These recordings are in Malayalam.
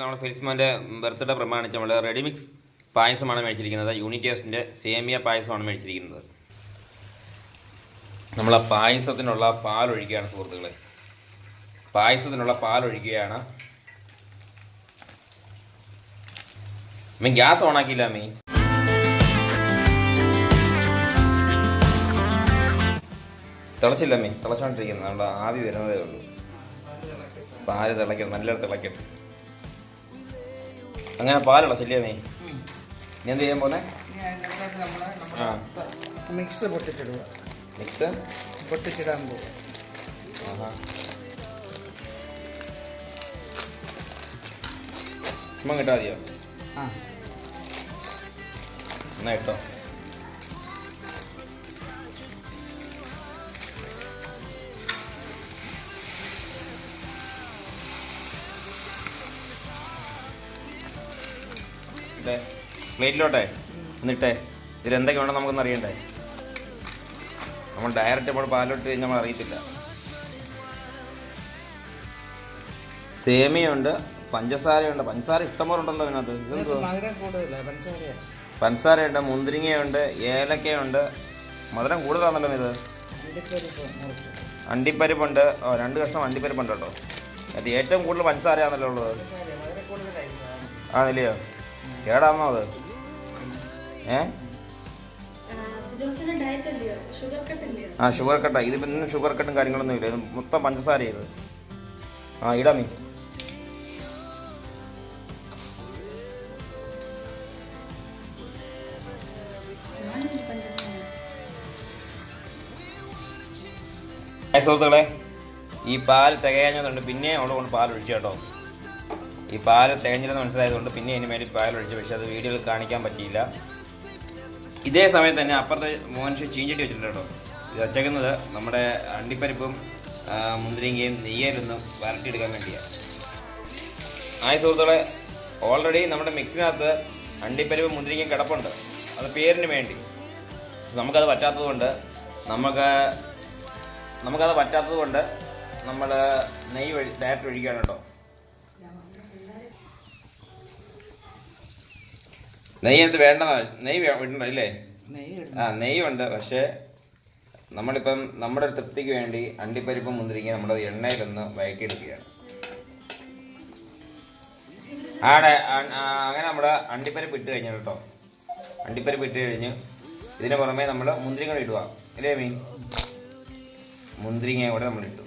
നമ്മുടെ ഫെലിസ്മാന്റെ ബർത്ത്ഡേ പ്രമാണിച്ച് നമ്മൾ റെഡിമിക്സ് പായസമാണ് മേടിച്ചിരിക്കുന്നത്. യൂണിറ്റേസ്റ്റിന്റെ സേമിയ പായസമാണ് മേടിച്ചിരിക്കുന്നത്. നമ്മൾ ആ പായസത്തിനുള്ള പാൽ ഒഴിക്കുകയാണ് സുഹൃത്തുക്കളെ. പായസത്തിനുള്ള പാൽ ഒഴിക്കുകയാണ്. അമ്മ ഗ്യാസ് ഓണാക്കിയില്ല അമ്മേ. തിളച്ചില്ല അമ്മേ തിളച്ചോണ്ടിരിക്കുന്നത് നമ്മുടെ ആവി വരുന്നതേ ഉള്ളൂ. പാൽ തിളയ്ക്കണം നല്ല തിളയ്ക്കട്ടെ അങ്ങനെ പാലുള്ള ശല്യമേ നീ എന്ത് ചെയ്യാൻ പോന്നെ? ആ. മിക്സ് പൊട്ടിച്ചിടുക. മിക്സ്? പൊട്ടിച്ചിടാൻ പോകും. ആഹാ. ചുമ്മാ ആ. എന്നാ ഇട്ടോ. ഇട്ടേ പ്ലേറ്റിലോട്ടെ എന്നിട്ടേ ഇതിലെന്തൊക്കെ വേണം നമുക്കൊന്ന് അറിയണ്ടേ? നമ്മൾ ഡയറക്റ്റ് ഇപ്പോൾ പാലോട്ട് കഴിഞ്ഞാൽ നമ്മൾ അറിയത്തില്ല. സേമിയുണ്ട് പഞ്ചസാരയുണ്ട്. പഞ്ചസാര ഇഷ്ടംപോലെ ഉണ്ടല്ലോ ഇതിനകത്ത് പഞ്ചസാരയാണ് പഞ്ചസാരയുണ്ട് മുന്തിരിങ്ങയുണ്ട് ഏലക്കയുണ്ട്. മധുരം കൂടുതലാണല്ലോ ഇത്. അണ്ടിപ്പരിപ്പുണ്ട്. ഓ രണ്ട് കഷ്ണം അണ്ടിപ്പരിപ്പുണ്ട് കേട്ടോ. അത് ഏറ്റവും കൂടുതൽ പഞ്ചസാരയാണല്ലോ ഉള്ളത്. ആണല്ലയോ? കേടാണോ അത്? ഏ? ആ ഷുഗർ കട്ടാ ഇതിപ്പോൾ ഇന്നും ഷുഗർ കട്ടും കാര്യങ്ങളൊന്നും ഇല്ല. ഇത് മൊത്തം പഞ്ചസാര ചെയ്ത് ആ ഇടാമീ ഞാനും സുഹൃത്തുക്കളെ. ഈ പാൽ തികയാഞ്ഞതുകൊണ്ട് പിന്നെ അവിടെ കൊണ്ട് പാൽ ഒഴിച്ചു കേട്ടോ. ഈ പാൽ തികഞ്ഞില്ലെന്ന് മനസ്സിലായതുകൊണ്ട് പിന്നെ അതിന് വേണ്ടി പാൽ ഒഴിച്ചു പക്ഷെ അത് വീഡിയോയിൽ കാണിക്കാൻ പറ്റിയില്ല. ഇതേ സമയത്ത് തന്നെ അപ്പുറത്തെ മോഹൻഷി ചീഞ്ചട്ടി വെച്ചിട്ടുണ്ട് കേട്ടോ. ഇത് വച്ചേക്കുന്നത് നമ്മുടെ അണ്ടിപ്പരിപ്പും മുന്തിരിങ്കയും നെയ്യലൊന്നും വരട്ടിയെടുക്കാൻ വേണ്ടിയാണ് ആയ സുഹൃത്തുക്കളെ. ഓൾറെഡി നമ്മുടെ മിക്സിനകത്ത് അണ്ടിപ്പരിപ്പും മുന്തിരിങ്ങയും കിടപ്പുണ്ട്. അത് പേരിന് വേണ്ടി. നമുക്കത് പറ്റാത്തതുകൊണ്ട് നമുക്ക് നമുക്കത് പറ്റാത്തത് കൊണ്ട് നമ്മൾ നെയ്യ് ഡയറക്റ്റ് ഒഴിക്കുകയാണ് കേട്ടോ. നെയ്യ് എന്ത് വേണ്ട നെയ്യ് വിടണ്ട ഇടണ്ട. ഇല്ലേ. ആ നെയ്യുണ്ട് പക്ഷേ നമ്മളിപ്പം നമ്മുടെ തൃപ്തിക്ക് വേണ്ടി അണ്ടിപ്പരിപ്പ് മുന്തിരിങ്ങ നമ്മുടെ എണ്ണയിലൊന്ന് വഴറ്റിയെടുക്കുകയാണ് ആടെ അങ്ങനെ നമ്മുടെ അണ്ടിപ്പരിപ്പ് ഇട്ട് കഴിഞ്ഞു കേട്ടോ. അണ്ടിപ്പരിപ്പ് ഇട്ട് കഴിഞ്ഞ്. ഇതിന് പുറമെ നമ്മൾ മുന്തിരിങ്ങ ഇടുക ഇല്ലേ മീൻ? മുന്തിരിങ്ങ കൂടെ നമ്മൾ ഇട്ടു.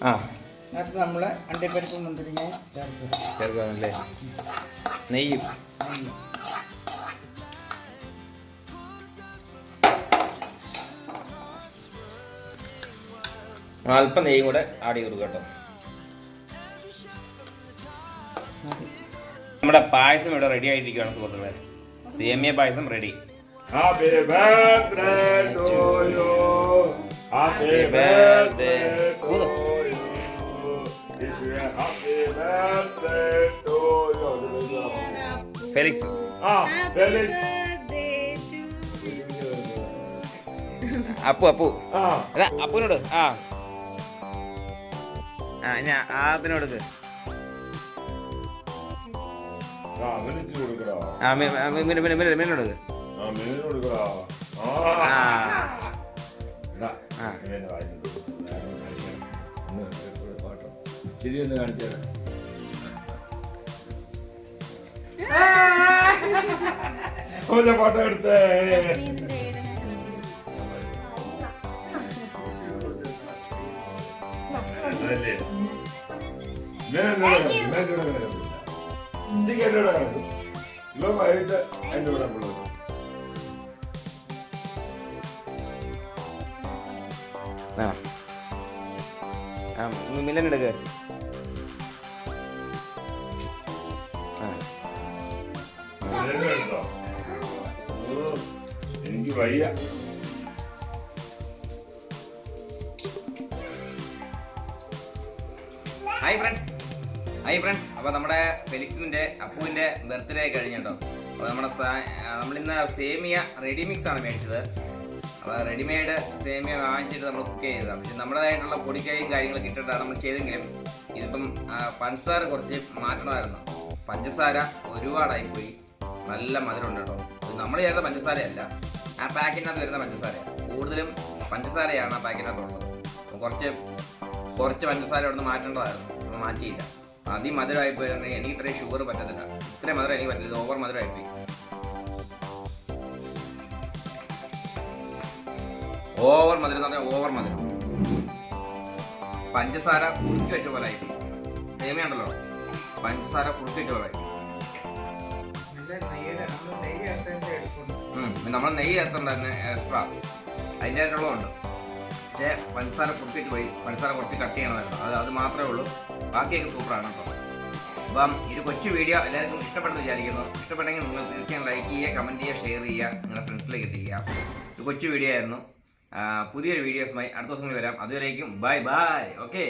ആ. എന്നിട്ട് നമ്മൾ അണ്ടിപ്പരിപ്പ് മുന്തിരിങ്ങ ചേർക്കുക. ചേർക്കാമല്ലേ നെയ്യും. അല്പം നെയ്യും കൂടെ ആഡ് ചെയ്ത് കൊടുക്കുക കേട്ടോ. നമ്മുടെ പായസം ഇവിടെ റെഡി ആയിട്ടിരിക്കുകയാണ് സുഹൃത്തുക്കളെ. സേമിയ പായസം ready Happy birthday to you. Happy birthday. to you. Felix Ah, Felix. Appu Appu. Ah, അല്ല അപ്പുവിനോട്. ആ. ആ ഇനി ആത്തിനോട് മീനോട് ആ, ചിരി ഒന്ന് കാണിച്ചു തരാം. അവന്റെ ഫോട്ടോ എടുത്തേ. ഉച്ചയ്ക്ക് എന്റെ കൂടെ കിടക്കും ഇവൻ വൈകിട്ട് എന്റെ കൂടെ ആ ആ. മില്ലൻ എടുക്ക്. ആ. ഇവൻ എനിക്ക് വയ്യ. ഹായ് ഫ്രണ്ട്സ് ഹായ് ഫ്രണ്ട്സ് അപ്പോൾ നമ്മുടെ ഫെലിക്സിന്റെ അപ്പുവിന്റെ ബർത്ത്ഡേ കഴിഞ്ഞിട്ടോ അപ്പോൾ നമ്മുടെ നമ്മളിന്ന് സേമിയ റെഡി മിക്സ് ആണ് മേടിച്ചത്. അപ്പോൾ റെഡിമെയ്ഡ് സേമിയ വാങ്ങിച്ചിട്ട് നമ്മൾ കുക്ക് ചെയ്തതാണ് പക്ഷെ നമ്മുടേതായിട്ടുള്ള പൊടിക്കൈയും കാര്യങ്ങളൊക്കെ ഇട്ടിട്ടാണ് നമ്മൾ ചെയ്തെങ്കിലും ഇതിപ്പം പഞ്ചസാര കുറച്ച് മാറ്റണമായിരുന്നു. പഞ്ചസാര ഒരുപാടായി പോയി നല്ല മധുരമുണ്ട് കേട്ടോ. ഇത് നമ്മൾ ചേർത്ത പഞ്ചസാരയല്ല. ആ പാക്കറ്റിനകത്ത് വരുന്ന പഞ്ചസാര. കൂടുതലും പഞ്ചസാരയാണ് ആ പാക്കറ്റിനകത്തുള്ളത് കുറച്ച് കുറച്ച് പഞ്ചസാര അവിടെ നിന്ന് മാറ്റേണ്ടതായിരുന്നു മാറ്റിയില്ല. അതിമധുരമായി പോയി എനിക്ക് ഇത്രയും ഷുഗർ പറ്റത്തില്ല. ഇത്രയും മധുരം എനിക്ക് പറ്റില്ല. ഓവർ മധുരമായി പോയി ഓവർ മധുരം എന്ന് പറഞ്ഞാൽ ഓവർ മധുരം. പഞ്ചസാര കുറുക്കി വെച്ച പോലെ ആയി സേമിയ ഉണ്ടല്ലോ. പഞ്ചസാര കുറുക്കി വെച്ച പോലെ നമ്മൾ നെയ്യ് ചേർത്തുണ്ടായിരുന്നു എക്സ്ട്രാ അതിന്റെ ഉണ്ട് പക്ഷേ പഞ്ചസാര കുറുക്കിട്ട് പോയി. പഞ്ചസാര കുറച്ച് കട്ട് ചെയ്യണമായിരുന്നു. അത് അത് മാത്രമേ ഉള്ളൂ. ബാക്കിയൊക്കെ സൂപ്പറാണ് കേട്ടോ. അപ്പം ഇത് കൊച്ചു വീഡിയോ എല്ലാവർക്കും ഇഷ്ടപ്പെടുന്നു വിചാരിക്കുന്നു. ഇഷ്ടപ്പെട്ടെങ്കിൽ നിങ്ങൾ തീർച്ചയായും ലൈക്ക് ചെയ്യുക കമന്റ് ചെയ്യുക ഷെയർ ചെയ്യുക നിങ്ങളുടെ ഫ്രണ്ട്സിലേക്ക് എത്തിക്കുക. ഒരു കൊച്ചു വീഡിയോ ആയിരുന്നു. പുതിയൊരു വീഡിയോസുമായി അടുത്ത ദിവസങ്ങളിൽ വരാം. അതുവരേക്കും ബൈ ബൈ ഓക്കെ